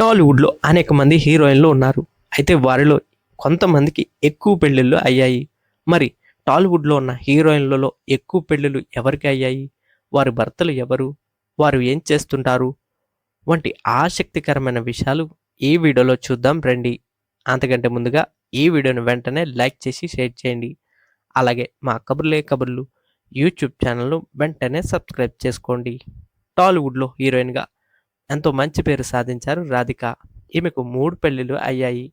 టాలీవుడ్లో అనేక మంది హీరోయిన్లు ఉన్నారు. అయితే వారిలో కొంతమందికి ఎక్కువ పెళ్ళిళ్ళు అయ్యాయి. మరి టాలీవుడ్లో ఉన్న హీరోయిన్లలో ఎక్కువ పెళ్ళిళ్ళు ఎవరికి అయ్యాయి? వారి భర్తలు ఎవరు? వారు ఏం చేస్తుంటారు? వంటి ఆసక్తికరమైన విషయాలు ఈ వీడియోలో చూద్దాం రండి. అంతకంటే ముందుగా ఈ వీడియోను వెంటనే లైక్ చేసి షేర్ చేయండి. అలాగే మా కబుర్లే కబుర్లు యూట్యూబ్ ఛానల్ను వెంటనే సబ్స్క్రైబ్ చేసుకోండి. టాలీవుడ్లో హీరోయిన్గా ఎంతో మంచి పేరు సాధించారు రాధిక. ఈమెకు మూడు పెళ్ళిళ్ళు అయ్యాయి.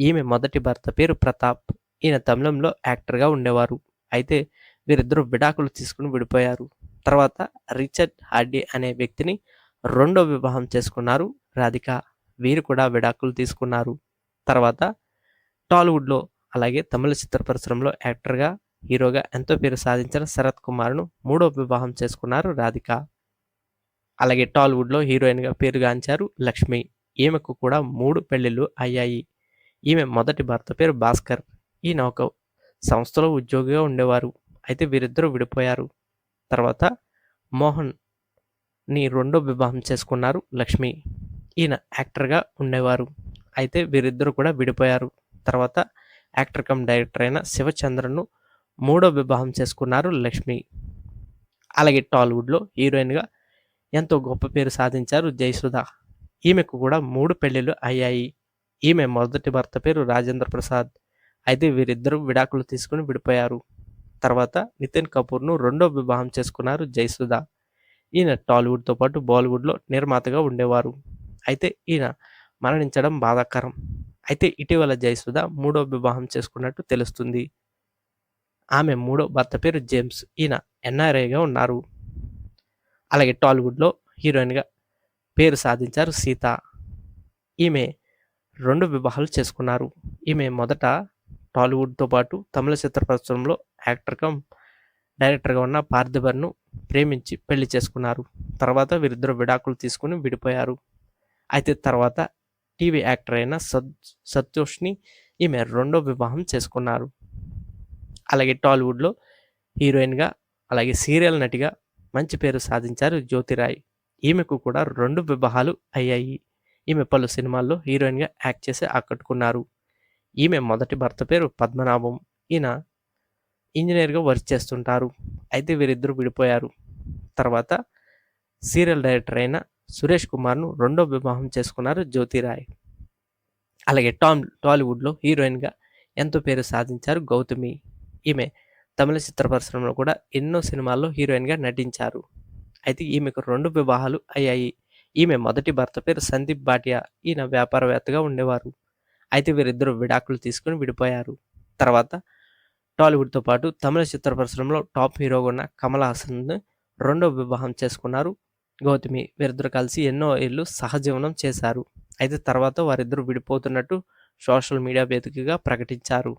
ఈమె మొదటి భర్త పేరు ప్రతాప్. ఈయన తమిళంలో యాక్టర్గా ఉండేవారు. అయితే వీరిద్దరూ విడాకులు తీసుకుని విడిపోయారు. తర్వాత రిచర్డ్ హార్డీ అనే వ్యక్తిని రెండో వివాహం చేసుకున్నారు రాధిక. వీరు కూడా విడాకులు తీసుకున్నారు. తర్వాత టాలీవుడ్లో అలాగే తమిళ చిత్ర పరిశ్రమలో యాక్టర్గా హీరోగా ఎంతో పేరు సాధించిన శరత్ కుమార్ను మూడో వివాహం చేసుకున్నారు రాధిక. అలాగే టాలీవుడ్లో హీరోయిన్గా పేరుగాంచారు లక్ష్మి. ఈమెకు కూడా మూడు పెళ్ళిళ్ళు అయ్యాయి. ఈమె మొదటి భర్త పేరు భాస్కర్. ఈయన ఒక సంస్థలో ఉద్యోగిగా ఉండేవారు. అయితే వీరిద్దరూ విడిపోయారు. తర్వాత మోహన్ని రెండో వివాహం చేసుకున్నారు లక్ష్మి. ఈయన యాక్టర్గా ఉండేవారు. అయితే వీరిద్దరూ కూడా విడిపోయారు. తర్వాత యాక్టర్ కమ్ డైరెక్టర్ అయిన శివచంద్రను మూడో వివాహం చేసుకున్నారు లక్ష్మి. అలాగే టాలీవుడ్లో హీరోయిన్గా ఎంతో గొప్ప పేరు సాధించారు జయసుధ ఈమెకు కూడా మూడు పెళ్ళిళ్ళు అయ్యాయి. ఈమె మొదటి భర్త పేరు రాజేంద్ర ప్రసాద్. అయితే వీరిద్దరూ విడాకులు తీసుకుని విడిపోయారు. తర్వాత నితిన్ కపూర్ను రెండో వివాహం చేసుకున్నారు జయసుధ ఈయన టాలీవుడ్తో పాటు బాలీవుడ్లో నిర్మాతగా ఉండేవారు. అయితే ఈయన మరణించడం బాధాకరం. అయితే ఇటీవల జయసుధ మూడో వివాహం చేసుకున్నట్టు తెలుస్తుంది. ఆమె మూడో భర్త పేరు జేమ్స్. ఈయన ఎన్ఆర్ఐగా ఉన్నారు. అలాగే టాలీవుడ్లో హీరోయిన్గా పేరు సాధించారు సీత. ఈమె రెండు వివాహాలు చేసుకున్నారు. ఈమె మొదట టాలీవుడ్తో పాటు తమిళ చిత్ర పరిశ్రమలో యాక్టర్గా డైరెక్టర్గా ఉన్న పార్థిబర్ను ప్రేమించి పెళ్ళి చేసుకున్నారు. తర్వాత వీరిద్దరు విడాకులు తీసుకుని విడిపోయారు. అయితే తర్వాత టీవీ యాక్టర్ అయిన సత్ సతోష్ని ఈమె రెండో వివాహం చేసుకున్నారు. అలాగే టాలీవుడ్లో హీరోయిన్గా అలాగే సీరియల్ నటిగా మంచి పేరు సాధించారు జ్యోతిరాయ్. ఈమెకు కూడా రెండు వివాహాలు అయ్యాయి. ఈమె పలు సినిమాల్లో హీరోయిన్గా యాక్ట్ చేసి ఆకట్టుకున్నారు. ఈమె మొదటి భర్త పేరు పద్మనాభం. ఈయన ఇంజనీర్గా వర్క్ చేస్తుంటారు. అయితే వీరిద్దరూ విడిపోయారు. తర్వాత సీరియల్ డైరెక్టర్ అయిన సురేష్ కుమార్ను రెండో వివాహం చేసుకున్నారు జ్యోతిరాయ్. అలాగే టామ్ టాలీవుడ్లో హీరోయిన్గా ఎంతో పేరు సాధించారు గౌతమి. ఈమె తమిళ చిత్ర పరిశ్రమలో కూడా ఎన్నో సినిమాల్లో హీరోయిన్గా నటించారు. అయితే ఈమెకు రెండు వివాహాలు అయ్యాయి. ఈమె మొదటి భర్త పేరు సందీప్ భాటియా. ఈయన వ్యాపారవేత్తగా ఉండేవారు. అయితే వీరిద్దరూ విడాకులు తీసుకుని విడిపోయారు. తర్వాత టాలీవుడ్తో పాటు తమిళ చిత్ర పరిశ్రమలో టాప్ హీరోగా ఉన్న కమల్ హాసన్ రెండో వివాహం చేసుకున్నారు. గౌతమి వీరిద్దరు కలిసి ఎన్నో ఏళ్ళు సహజీవనం చేశారు. అయితే తర్వాత వారిద్దరూ విడిపోతున్నట్టు సోషల్ మీడియా వేదికగా ప్రకటించారు.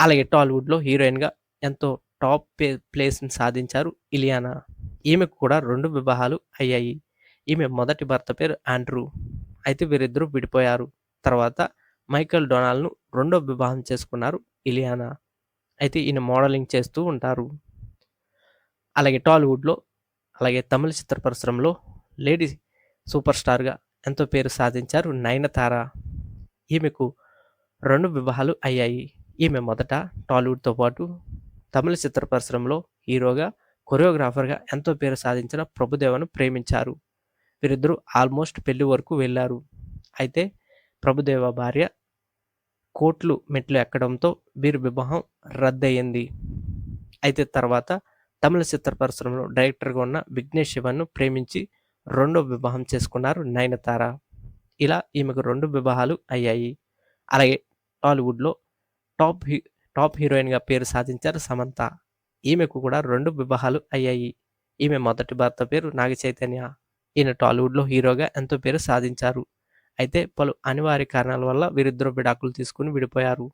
అలాగే టాలీవుడ్లో హీరోయిన్గా ఎంతో టాప్ ప్లేస్ని సాధించారు ఇలియానా. ఈమెకు కూడా రెండు వివాహాలు అయ్యాయి. ఈమె మొదటి భర్త పేరు ఆండ్రూ. అయితే వీరిద్దరూ విడిపోయారు. తర్వాత మైకల్ డొనాల్డ్ను రెండో వివాహం చేసుకున్నారు ఇలియానా. అయితే ఈయన మోడలింగ్ చేస్తూ ఉంటారు. అలాగే టాలీవుడ్లో అలాగే తమిళ చిత్ర పరిశ్రమలో లేడీ సూపర్ స్టార్గా ఎంతో పేరు సాధించారు నయనతార. ఈమెకు రెండు వివాహాలు అయ్యాయి. ఈమె మొదట టాలీవుడ్తో పాటు తమిళ చిత్ర పరిశ్రమలో హీరోగా కొరియోగ్రాఫర్గా ఎంతో పేరు సాధించిన ప్రభుదేవను ప్రేమించారు. వీరిద్దరూ ఆల్మోస్ట్ పెళ్ళి వరకు వెళ్ళారు. అయితే ప్రభుదేవ భార్య కోట్లు మెట్లు ఎక్కడంతో వీరి వివాహం రద్దయింది. అయితే తర్వాత తమిళ చిత్ర పరిశ్రమలో డైరెక్టర్గా ఉన్న విఘ్నేష్ శివన్ను ప్రేమించి రెండో వివాహం చేసుకున్నారు నయనతార. ఇలా ఈమెకు రెండు వివాహాలు అయ్యాయి. అలాగే టాలీవుడ్లో టాప్ హీ టాప్ హీరోయిన్గా పేరు సాధించారు సమంత. ఈమెకు కూడా రెండు వివాహాలు అయ్యాయి. ఈమె మొదటి భర్త పేరు నాగ చైతన్య ఈయన టాలీవుడ్లో హీరోగా ఎంతో పేరు సాధించారు. అయితే పలు అనివార్య కారణాల వల్ల వీరిద్దరు విడాకులు తీసుకుని విడిపోయారు.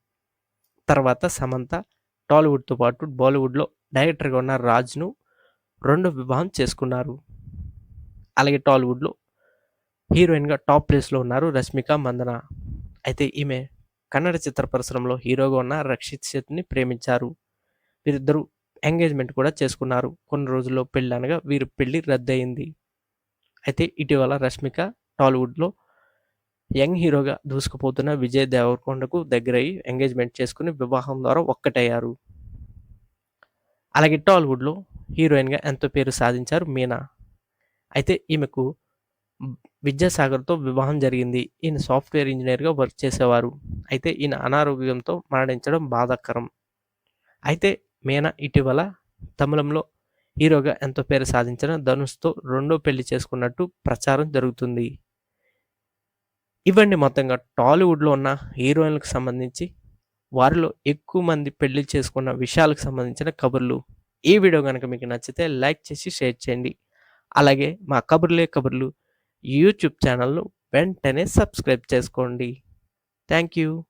తర్వాత సమంత టాలీవుడ్తో పాటు బాలీవుడ్లో డైరెక్టర్గా ఉన్న రాజ్ను రెండు వివాహం చేసుకున్నారు. అలాగే టాలీవుడ్లో హీరోయిన్గా టాప్ ప్లేస్లో ఉన్నారు రష్మిక మందన. అయితే ఈమె కన్నడ చిత్ర పరిశ్రమలో హీరోగా ఉన్న రక్షిత్ శెట్ని ప్రేమించారు. వీరిద్దరూ ఎంగేజ్మెంట్ కూడా చేసుకున్నారు. కొన్ని రోజుల్లో పెళ్ళి అనగా వీరి పెళ్ళి రద్దయింది. అయితే ఇటీవల రష్మిక టాలీవుడ్లో యంగ్ హీరోగా దూసుకుపోతున్న విజయ్ దేవరకొండకు దగ్గరయ్యి ఎంగేజ్మెంట్ చేసుకుని వివాహం ద్వారా ఒక్కటయ్యారు. అలాగే టాలీవుడ్లో హీరోయిన్గా ఎంతో పేరు సాధించారు మీనా. అయితే ఈమెకు విద్యాసాగర్తో వివాహం జరిగింది. ఈయన సాఫ్ట్వేర్ ఇంజనీర్గా వర్క్ చేసేవారు. అయితే ఈయన అనారోగ్యంతో మరణించడం బాధాకరం. అయితే మీనా ఇటీవల తమిళంలో హీరోగా ఎంతో పేరు సాధించిన ధనుష్తో రెండో పెళ్ళి చేసుకున్నట్టు ప్రచారం జరుగుతుంది. ఇవన్నీ మొత్తంగా టాలీవుడ్లో ఉన్న హీరోయిన్లకు సంబంధించి వారిలో ఎక్కువ మంది పెళ్ళి చేసుకున్న విషయాలకు సంబంధించిన కబుర్లు. ఈ వీడియో కనుక మీకు నచ్చితే లైక్ చేసి షేర్ చేయండి. అలాగే మా కబుర్లే కబుర్లు యూట్యూబ్ ఛానల్ను వెంటనే సబ్స్క్రైబ్ చేసుకోండి. Thank you.